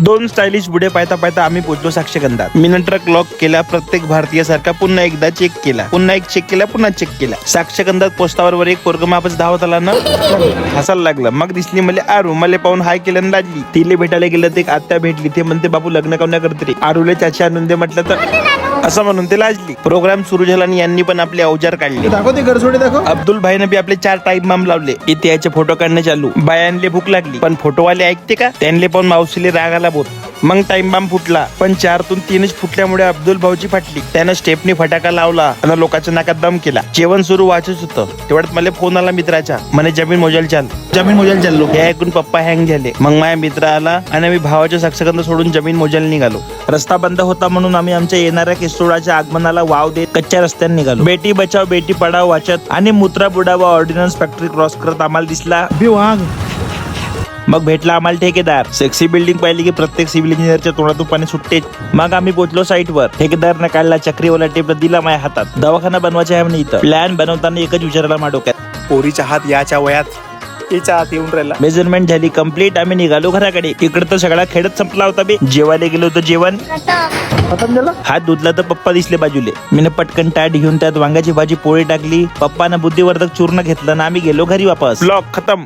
दोन स्टायलिश बुडे पाहता पाहता आम्ही पोहोचलो साक्षगंधात. मी नंतर क्लॉक केला प्रत्येक भारतीय सारखा पुन्हा एकदा चेक केला. पुन्हा एक चेक केला पुन्हा चेक केला. साक्षगंधात पोस्टावर एक पोरग मापच धावत आला ना? हसायला लागलं. मग दिसली मला आरू मला पाहून हाय केलं लाजली. तिले भेटायला गेलं ते आत्या भेटली. ते म्हणते बाबू लग्न कवण्या करते रे? आरूले चाची आनंदे म्हटलं तर असं म्हणून ते लाजली. प्रोग्राम सुरू झाला आणि यांनी पण आपले अवजार काढले. दाखव ते गरसोडे दाखव. अब्दुल भाईने बी आपले चार टाईम बाम लावले. इथे याचे फोटो काढणे चालू. बायांले भूक लागली. पण फोटोवाले ऐकते का? त्यांले पण मावशीले राग आला बोत मग टाइम बाम फुटला. पण चारतून तीनच फुटल्यामुळे अब्दुल भाऊची फाटली. त्यानं स्टेपनी फटाका लावला आणि लोकांच्या नाकात दम केला. जेवण सुरू वाचत होतं. तेवढ्यात मला फोन आला मित्राचा. म्हणे जमीन मोजायला चाल. जमीन मोजायला चाललो हे ऐकून पप्पा हँग झाले. मग माझ्या मित्र आला आणि आम्ही भावाच्या साक्षगंध सोडून जमीन मोजायला निघालो. रस्ता बंद होता म्हणून आम्ही आमच्या येणाऱ्या किस्तोडाच्या आगमनाला वाव देत कच्च्या रस्त्याने निघालो. बेटी बचाव बेटी पडाव वाचत आणि मुत्रा बुडावा ऑर्डिनन्स फॅक्टरी क्रॉस करत आम्हाला दिसला. बी वाघ मग भेटला आम्हाला ठेकेदार. सेक्सी बिल्डिंग पाहिली की प्रत्येक सिव्हिल इंजिनियरच्या तोंडातून पाणी सुटते. मग आम्ही पोहोचलो साईटवर ठेकेदारने काढला चक्रीवाला टेप दिला माझ्या हातात. दवाखाना बनवायचा आहे म्हणे इथं. प्लॅन बनवताना एकच विचारायला माझ्या डोक्यात पोरीच्या हात याच्या वयात येऊन राहिला. मेजरमेंट झाली कंप्लीट आम्ही निघालो घराकडे. इकडे तर सगळा खेळत संपला होता बे. जेवायला गेलो होतो जेवण. खतम झालं हात धुतला तर पप्पा दिसले बाजूले. मीने पटकन ताट घेऊन त्यात वांग्याची भाजी पोळी टाकली. पप्पानं बुद्धिवर्धक चूर्ण घेतलं ना आम्ही गेलो घरी वापस. ब्लॉग खतम.